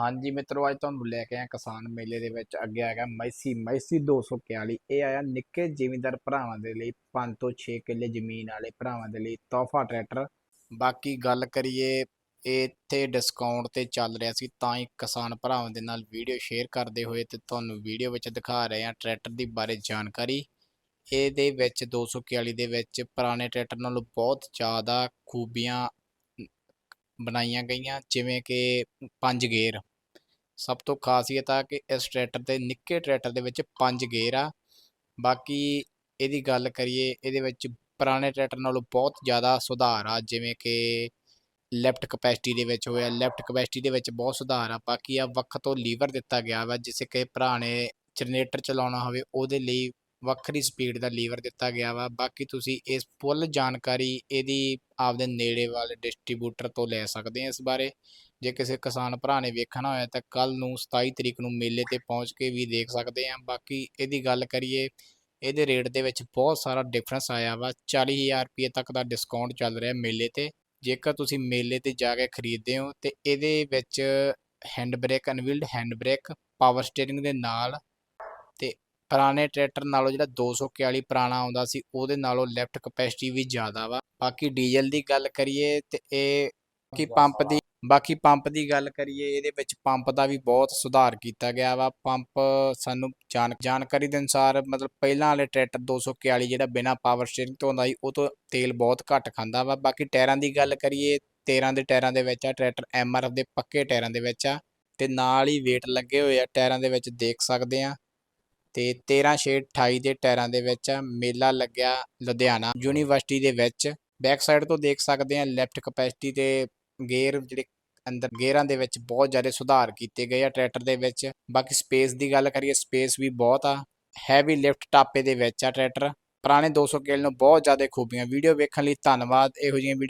ਹਾਂਜੀ ਮਿੱਤਰੋ, ਅੱਜ ਤੁਹਾਨੂੰ ਲੈ ਕੇ ਆਇਆ ਕਿਸਾਨ ਮੇਲੇ ਦੇ ਵਿੱਚ ਅੱਗੇ ਆ ਹੈਗਾ ਮੈਸੀ ਮੈਸੀ 241 ਇਹ ਆਇਆ ਨਿੱਕੇ ਜ਼ਿਮੀਂਦਾਰ ਭਰਾਵਾਂ ਦੇ ਲਈ 5 ਤੋਂ 6 ਕਿੱਲੇ ਜ਼ਮੀਨ ਵਾਲੇ ਭਰਾਵਾਂ ਦੇ ਲਈ ਤੋਹਫਾ ਟਰੈਕਟਰ। ਬਾਕੀ ਗੱਲ ਕਰੀਏ ਇਹ ਇੱਥੇ ਡਿਸਕਾਊਂਟ ਤੇ ਚੱਲ ਰਿਹਾ ਸੀ, ਤਾਂ ਹੀ ਕਿਸਾਨ ਭਰਾਵਾਂ ਦੇ ਨਾਲ ਵੀਡੀਓ ਸ਼ੇਅਰ ਕਰਦੇ ਹੋਏ ਤੇ ਤੁਹਾਨੂੰ ਵੀਡੀਓ ਵਿੱਚ ਦਿਖਾ ਰਹੇ ਹਾਂ ਟਰੈਕਟਰ ਦੀ ਬਾਰੇ ਜਾਣਕਾਰੀ। ਇਹਦੇ ਵਿੱਚ 241 ਦੇ ਵਿੱਚ ਪੁਰਾਣੇ ਟਰੈਕਟਰ ਨਾਲੋਂ ਬਹੁਤ ਜ਼ਿਆਦਾ ਖੂਬੀਆਂ ਬਣਾਈਆਂ ਗਈਆਂ, ਜਿਵੇਂ ਕਿ ਪੰਜ ਗੇਅਰ। ਸਭ ਤੋਂ ਖਾਸੀਅਤ ਆ ਕਿ ਇਸ ਟਰੈਕਟਰ ਦੇ ਨਿੱਕੇ ਟਰੈਕਟਰ ਦੇ ਵਿੱਚ ਪੰਜ ਗੇਅਰ ਆ। ਬਾਕੀ ਇਹਦੀ ਗੱਲ ਕਰੀਏ, ਇਹਦੇ ਵਿੱਚ ਪੁਰਾਣੇ ਟਰੈਕਟਰ ਨਾਲੋਂ ਬਹੁਤ ਜ਼ਿਆਦਾ ਸੁਧਾਰ ਆ, ਜਿਵੇਂ ਕਿ ਲੈਫਟ ਕਪੈਸਿਟੀ ਦੇ ਵਿੱਚ ਹੋਇਆ। ਲੈਫਟ ਕਪੈਸਿਟੀ ਦੇ ਵਿੱਚ ਬਹੁਤ ਸੁਧਾਰ ਆ। ਬਾਕੀ ਆ ਵੱਖ ਤੋਂ ਲੀਵਰ ਦਿੱਤਾ ਗਿਆ ਵਾ, ਜਿਸੇ ਕਿ ਭਰਾ ਨੇ ਜਨਰੇਟਰ ਚਲਾਉਣਾ ਹੋਵੇ, ਉਹਦੇ ਲਈ ਵੱਖਰੀ ਸਪੀਡ ਦਾ ਲੀਵਰ ਦਿੱਤਾ ਗਿਆ ਵਾ। ਬਾਕੀ ਤੁਸੀਂ ਇਸ ਫੁੱਲ ਜਾਣਕਾਰੀ ਇਹਦੀ ਆਪਦੇ ਨੇੜੇ ਵਾਲੇ ਡਿਸਟ੍ਰੀਬਿਊਟਰ ਤੋਂ ਲੈ ਸਕਦੇ ਆ ਇਸ ਬਾਰੇ। ਜੇ ਕਿਸੇ ਕਿਸਾਨ ਭਰਾ ਨੇ ਵੇਖਣਾ ਹੋਇਆ ਤਾਂ ਕੱਲ ਨੂੰ 27 ਤਰੀਕ ਨੂੰ ਮੇਲੇ ਤੇ ਪਹੁੰਚ ਕੇ ਵੀ ਦੇਖ ਸਕਦੇ ਆ। ਬਾਕੀ ਇਹਦੀ ਗੱਲ ਕਰੀਏ, ਇਹਦੇ ਰੇਟ ਦੇ ਵਿੱਚ ਬਹੁਤ ਸਾਰਾ ਡਿਫਰੈਂਸ ਆਇਆ ਵਾ। 40000 ਰੁਪਏ ਤੱਕ ਦਾ ਡਿਸਕਾਊਂਟ ਚੱਲ ਰਿਹਾ ਮੇਲੇ ਤੇ। ਜੇਕਰ ਤੁਸੀਂ ਮੇਲੇ ਤੇ ਜਾ ਕੇ ਖਰੀਦਦੇ ਹੋ ਤੇ ਇਹਦੇ ਵਿੱਚ ਹੈਂਡ ਬ੍ਰੇਕ ਅਨਵੀਲਡ ਹੈਂਡ ਬ੍ਰੇਕ ਪਾਵਰ ਸਟੀਅਰਿੰਗ ਦੇ ਨਾਲ ਤੇ ਪੁਰਾਣੇ ਟਰੈਕਟਰ ਨਾਲੋਂ ਜਿਹੜਾ 241 ਪੁਰਾਣਾ ਆਉਂਦਾ ਸੀ ਉਹਦੇ ਨਾਲੋਂ ਲੈਫਟ ਕਪੈਸਿਟੀ ਵੀ ਜ਼ਿਆਦਾ ਵਾ। ਬਾਕੀ ਡੀਜ਼ਲ ਦੀ ਗੱਲ ਕਰੀਏ ਤੇ ਇਹ ਬਾਕੀ ਪੰਪ ਦੀ ਬਾਕੀ ਪੰਪ ਦੀ ਗੱਲ ਕਰੀਏ ਇਹਦੇ ਵਿੱਚ ਪੰਪ ਦਾ ਵੀ ਬਹੁਤ ਸੁਧਾਰ ਕੀਤਾ ਗਿਆ ਵਾ। ਪੰਪ ਸਾਨੂੰ ਜਾਣ ਜਾਣਕਾਰੀ ਦੇ ਅਨੁਸਾਰ ਮਤਲਬ ਪਹਿਲਾਂ ਵਾਲੇ ਟਰੈਕਟਰ 241 ਜਿਹੜਾ ਬਿਨਾ ਪਾਵਰ ਸਟੀਅਰਿੰਗ ਤੋਂ ਹੁੰਦਾ ਸੀ ਉਹ ਤੋਂ ਤੇਲ ਬਹੁਤ ਘੱਟ ਖਾਂਦਾ ਵਾ। ਬਾਕੀ ਟਾਇਰਾਂ ਦੀ ਗੱਲ ਕਰੀਏ 13 ਦੇ ਟਾਇਰਾਂ ਦੇ ਵਿੱਚ ਆ ਟਰੈਕਟਰ ਐਮਆਰਐਫ ਦੇ ਪੱਕੇ ਟਾਇਰਾਂ ਦੇ ਵਿੱਚ ਆ। ਤੇ ਨਾਲ ਹੀ weight ਲੱਗੇ ਹੋਏ ਆ ਟਾਇਰਾਂ ਦੇ ਵਿੱਚ ਦੇਖ ਸਕਦੇ ਆ। ਤੇ 13 ਛੇ 28 ਦੇ ਟਾਇਰਾਂ ਦੇ ਵਿੱਚ ਮੇਲਾ ਲੱਗਿਆ ਲੁਧਿਆਣਾ ਯੂਨੀਵਰਸਿਟੀ ਦੇ ਵਿੱਚ। ਬੈਕ ਸਾਈਡ ਤੋਂ ਦੇਖ ਸਕਦੇ ਆ ਲੈਫਟ ਕਪੈਸਿਟੀ ਤੇ ਗੇਅਰ ਜਿਹੜੇ ਅੰਦਰ ਗੇਅਰਾਂ ਦੇ ਵਿੱਚ ਬਹੁਤ ਜ਼ਿਆਦਾ ਸੁਧਾਰ ਕੀਤੇ ਗਏ ਆ ਟਰੈਕਟਰ ਦੇ ਵਿੱਚ। ਬਾਕੀ ਸਪੇਸ ਦੀ ਗੱਲ ਕਰੀਏ ਸਪੇਸ ਵੀ ਬਹੁਤ ਆ। ਹੈਵੀ ਲਿਫਟ ਟਾਪੇ ਦੇ ਵਿੱਚ ਆ ਟਰੈਕਟਰ। ਪੁਰਾਣੇ 200 ਕਿੱਲ ਨੂੰ ਬਹੁਤ ਜ਼ਿਆਦਾ ਖੂਬੀਆਂ। ਵੀਡੀਓ ਵੇਖਣ ਲਈ ਧੰਨਵਾਦ। ਇਹੋ ਜਿਹੀਆਂ ਵੀਡੀਓ